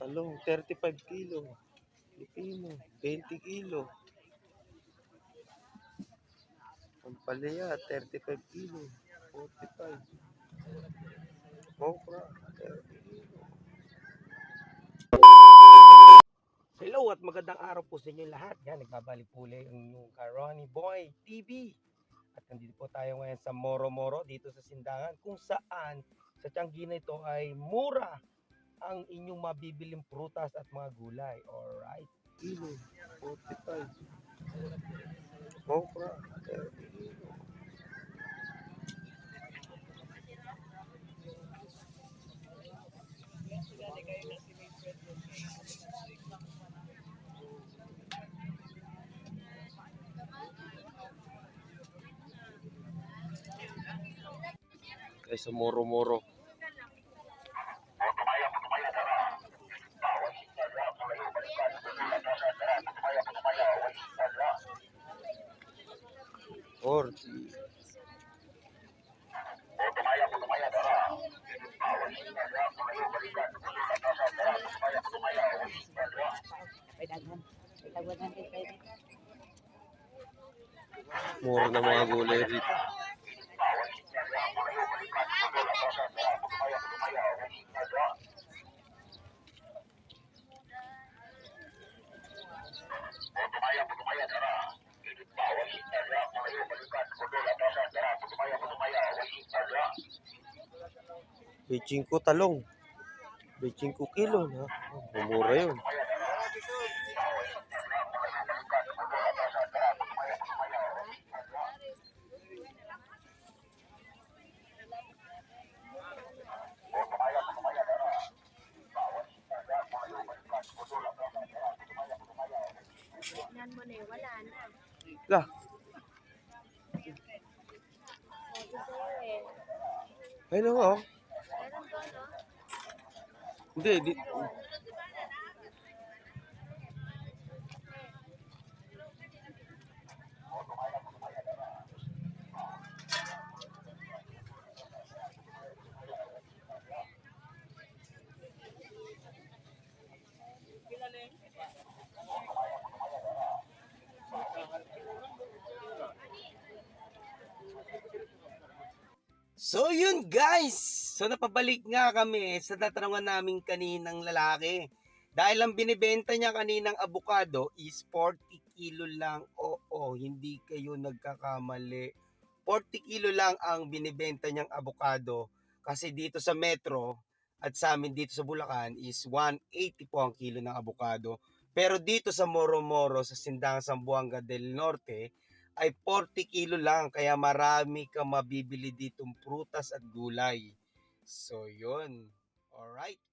Talong, 35 kilo. Pipino, 20 kilo. Pampalaya, 35 kilo. 45. Okra, 30 kilo. Hello at magandang araw po sa inyo lahat. Yan, nagbabalik po ulit ang inyong Karoni Boy TV. At nandito po tayo ngayon sa Moro Moro dito sa Sindangan kung saan sa Tianggi na ito ay mura ang inyong mabibiling prutas at mga gulay. Alright. Kilo, 45. Okra, 30 kilo. Ay, sa dito. Mura na mga gulay rito. Beijing ko talong. Beijing ko kilo na. Oh, mura yun. Tignan mo na eh, wala na. Lah, ayun nga oh. No? Hindi, di, So yun guys, so napabalik nga kami sa tatanungan namin kaninang lalaki. Dahil ang binibenta niya kaninang avocado is 40 kilo lang. Oo, hindi kayo nagkakamali. 40 kilo lang ang binibenta niyang avocado. Kasi dito sa metro at sa amin dito sa Bulacan is 180 po ang kilo ng avocado. Pero dito sa Moro Moro sa Sindangang Sambuanga del Norte ay 40 kilo lang kaya marami kang mabibili ditong prutas at gulay. So yun. Alright.